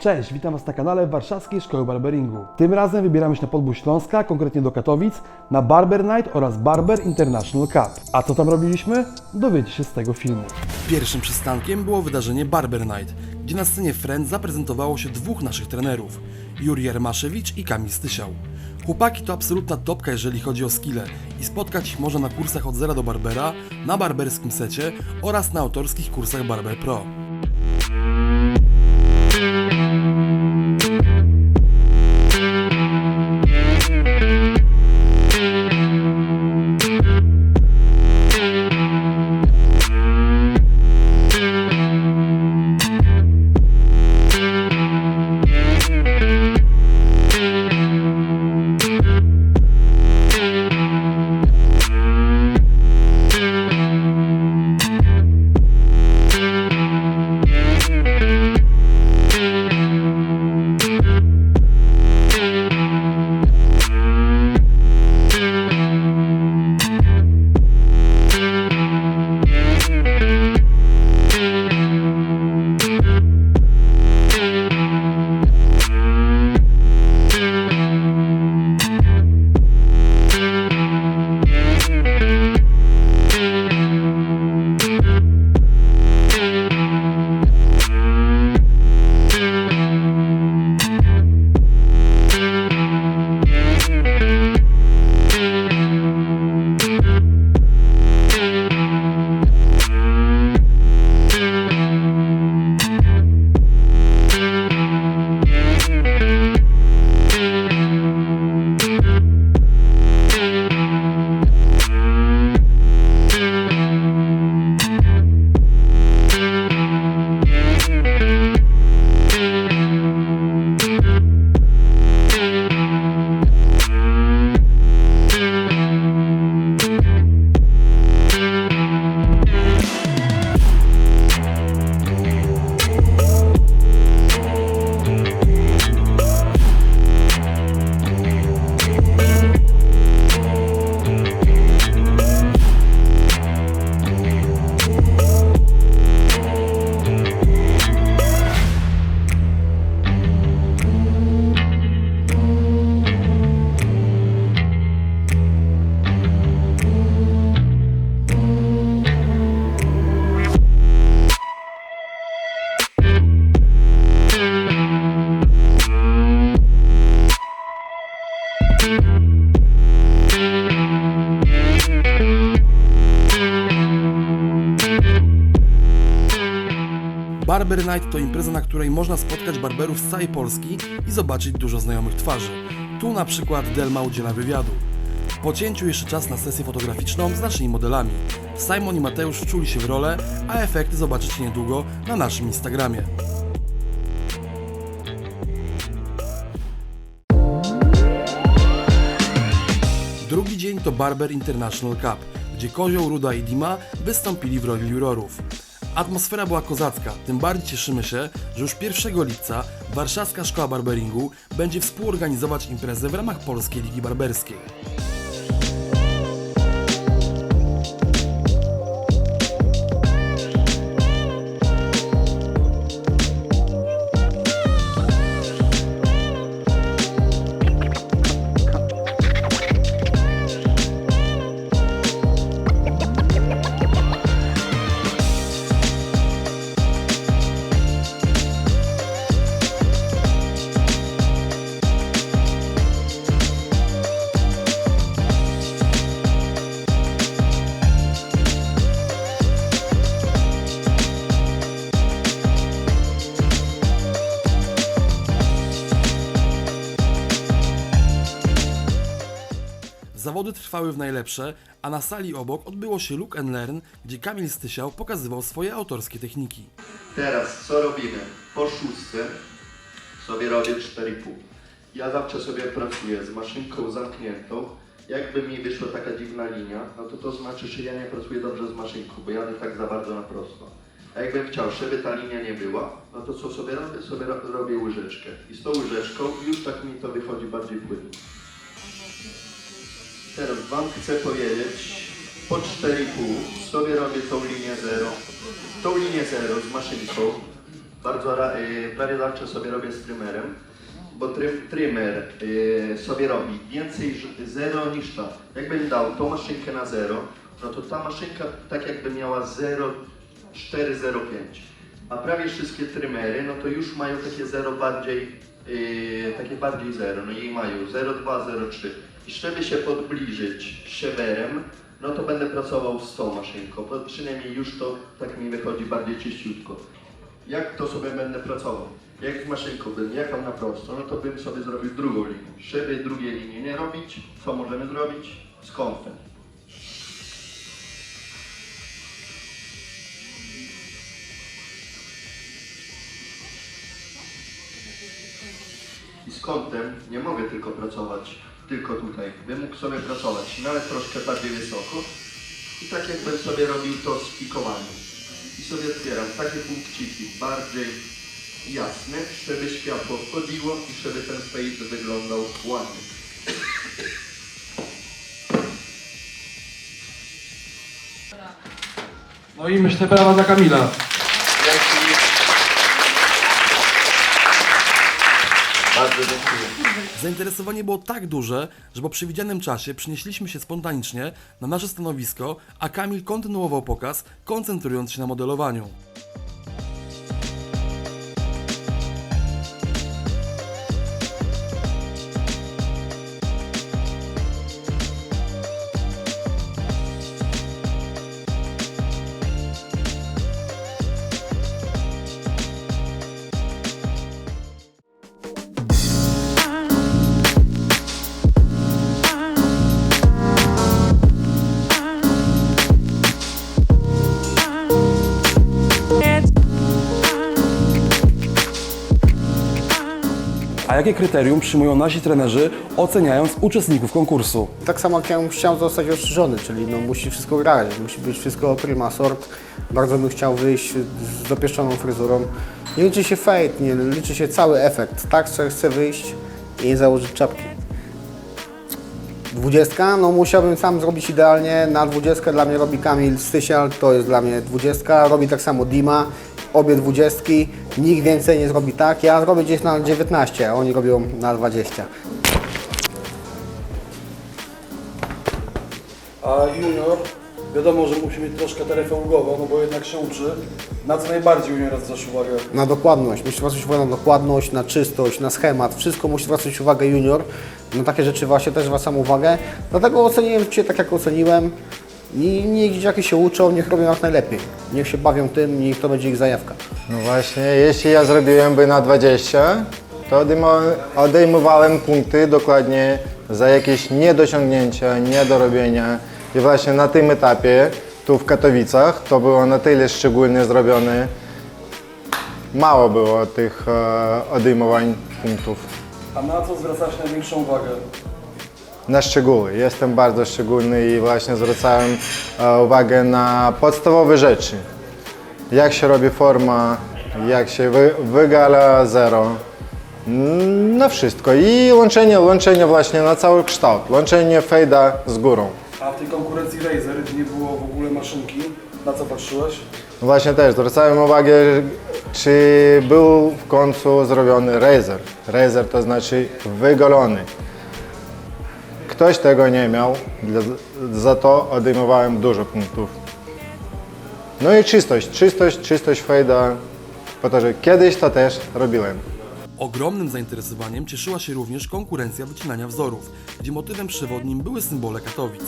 Cześć, witam Was na kanale Warszawskiej Szkoły Barberingu. Tym razem wybieramy się na podbój Śląska, konkretnie do Katowic, na Barber Night oraz Barber International Cup. A co tam robiliśmy? Dowiecie się z tego filmu. Pierwszym przystankiem było wydarzenie Barber Night, gdzie na scenie Friends zaprezentowało się dwóch naszych trenerów, Juri Jarmaszewicz i Kamil Stysiał. Chłopaki to absolutna topka, jeżeli chodzi o skille i spotkać ich można na kursach od zera do Barbera, na barberskim secie oraz na autorskich kursach Barber Pro. Barber Night to impreza, na której można spotkać barberów z całej Polski i zobaczyć dużo znajomych twarzy. Tu na przykład Delma udziela wywiadu. Po cięciu jeszcze czas na sesję fotograficzną z naszymi modelami. Simon i Mateusz wczuli się w rolę, a efekty zobaczycie niedługo na naszym Instagramie. Drugi dzień to Barber International Cup, gdzie Kozioł, Ruda i Dima wystąpili w roli jurorów. Atmosfera była kozacka, tym bardziej cieszymy się, że już 1 lipca Warszawska Szkoła Barberingu będzie współorganizować imprezę w ramach Polskiej Ligi Barberskiej. Zawody trwały w najlepsze, a na sali obok odbyło się Look and Learn, gdzie Kamil Stysiał pokazywał swoje autorskie techniki. Teraz co robimy? Po szóstce sobie robię 4,5. Ja zawsze sobie pracuję z maszynką zamkniętą. Jakby mi wyszła taka dziwna linia, no to to znaczy, że ja nie pracuję dobrze z maszynką, bo jadę tak za bardzo na prosto. A jakbym chciał, żeby ta linia nie była, no to co sobie robię? Sobie ro- robię łyżeczkę. I z tą łyżeczką już tak mi to wychodzi bardziej płynnie. Teraz Wam chcę powiedzieć, po 4,5 sobie robię tą linię 0. Tą linię 0 z maszynką. Bardzo ra- y, prawie zawsze sobie robię z trymerem, bo try- trymer y, sobie robi więcej ż- 0 niż ta. Jakbym dał tą maszynkę na 0, no to ta maszynka tak jakby miała 0,405. A prawie wszystkie trymery, no to już mają takie 0 bardziej, yy, takie bardziej 0, no i mają 0,2, 0,3. I żeby się podbliżyć siewerem, no to będę pracował z tą maszynką, bo przynajmniej już to tak mi wychodzi bardziej czyściutko. Jak to sobie będę pracował? Jak z maszynką bym jechał na prosto, no to bym sobie zrobił drugą linię. Żeby drugiej linii nie robić, co możemy zrobić? Z kątem. I z kątem nie mogę tylko pracować tylko tutaj. Bym mógł sobie pracować nawet troszkę bardziej wysoko i tak jakbym sobie robił to z pikowaniem. I sobie otwieram takie punkciki bardziej jasne, żeby światło wchodziło i żeby ten fade wyglądał ładnie. No i myślę brawa dla Kamila. Bardzo dziękuję. Zainteresowanie było tak duże, że po przewidzianym czasie przenieśliśmy się spontanicznie na nasze stanowisko, a Kamil kontynuował pokaz, koncentrując się na modelowaniu. Jakie kryterium przyjmują nasi trenerzy, oceniając uczestników konkursu? Tak samo jak ja bym chciał zostać ostrzyżony, czyli no, musi wszystko grać, musi być wszystko prima sort. Bardzo bym chciał wyjść z dopieszczoną fryzurą. Nie liczy się fade, nie liczy się cały efekt. Tak, że chcę wyjść i założyć czapki. Dwudziestka, no musiałbym sam zrobić idealnie. Na dwudziestkę dla mnie robi Kamil Stysial, to jest dla mnie dwudziestka. Robi tak samo Dima, obie dwudziestki. Nikt więcej nie zrobi tak. Ja zrobię gdzieś na 19, a oni robią na 20. A junior, wiadomo, że musi mieć troszkę taryfę ulgową, no bo jednak się uczy. Na co najbardziej juniora zwracasz uwagę? Na dokładność. Musi zwracać uwagę na dokładność, na czystość, na schemat. Wszystko musi zwracać uwagę junior. Na takie rzeczy właśnie też zwracam uwagę. Dlatego oceniłem Cię tak, jak oceniłem. I niech dzieciaki się uczą, niech robią jak najlepiej. Niech się bawią tym, niech to będzie ich zajawka. No właśnie, jeśli ja zrobiłem by na 20, to odejmowałem, punkty dokładnie za jakieś niedociągnięcia, niedorobienia. I właśnie na tym etapie, tu w Katowicach, to było na tyle szczególnie zrobione. Mało było tych e, odejmowań punktów. A na co zwracasz największą uwagę? Na szczegóły. Jestem bardzo szczególny i właśnie zwracałem e, uwagę na podstawowe rzeczy. Jak się robi forma, jak się wy, wygala zero. Mm, Na wszystko. I łączenie, łączenie właśnie na cały kształt. Łączenie fejda z górą. A w tej konkurencji Razer nie było w ogóle maszynki. Na co patrzyłeś? Właśnie też zwracałem uwagę, czy był w końcu zrobiony razer. Razer to znaczy wygolony. Ktoś tego nie miał, za to odejmowałem dużo punktów. No i czystość, czystość, czystość fejda, po to, że kiedyś to też robiłem. Ogromnym zainteresowaniem cieszyła się również konkurencja wycinania wzorów, gdzie motywem przewodnim były symbole Katowic.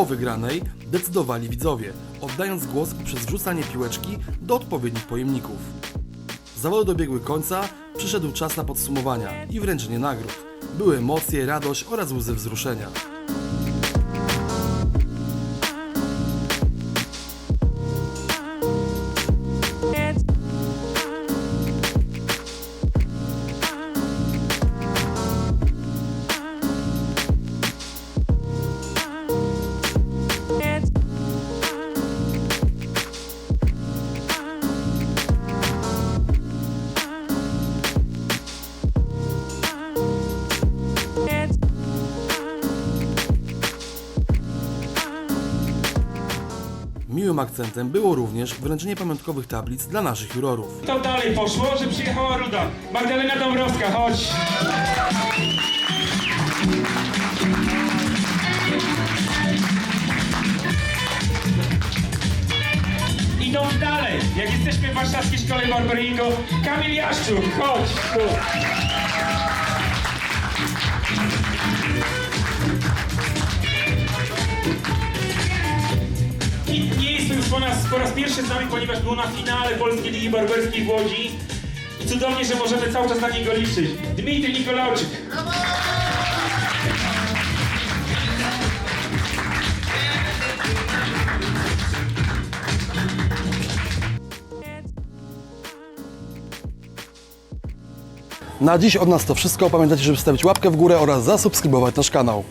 Tło wygranej decydowali widzowie, oddając głos przez wrzucanie piłeczki do odpowiednich pojemników. Zawody dobiegły końca, przyszedł czas na podsumowania i wręczenie nagród. Były emocje, radość oraz łzy wzruszenia. Miłym akcentem było również wręczenie pamiątkowych tablic dla naszych jurorów. To dalej poszło, że przyjechała Ruda. Magdalena Dąbrowska, chodź. Idąc dalej, jak jesteśmy w warszawskiej szkole barberingu, Kamil Jaszczuk, chodź tu. To już po, nas, po raz pierwszy z nami, ponieważ był na finale Polskiej Ligi Barberskiej w Łodzi. I cudownie, że możemy cały czas na niego liczyć. Dmitrij Nikolauczyk. Na dziś od nas to wszystko. Pamiętajcie, żeby stawić łapkę w górę oraz zasubskrybować nasz kanał.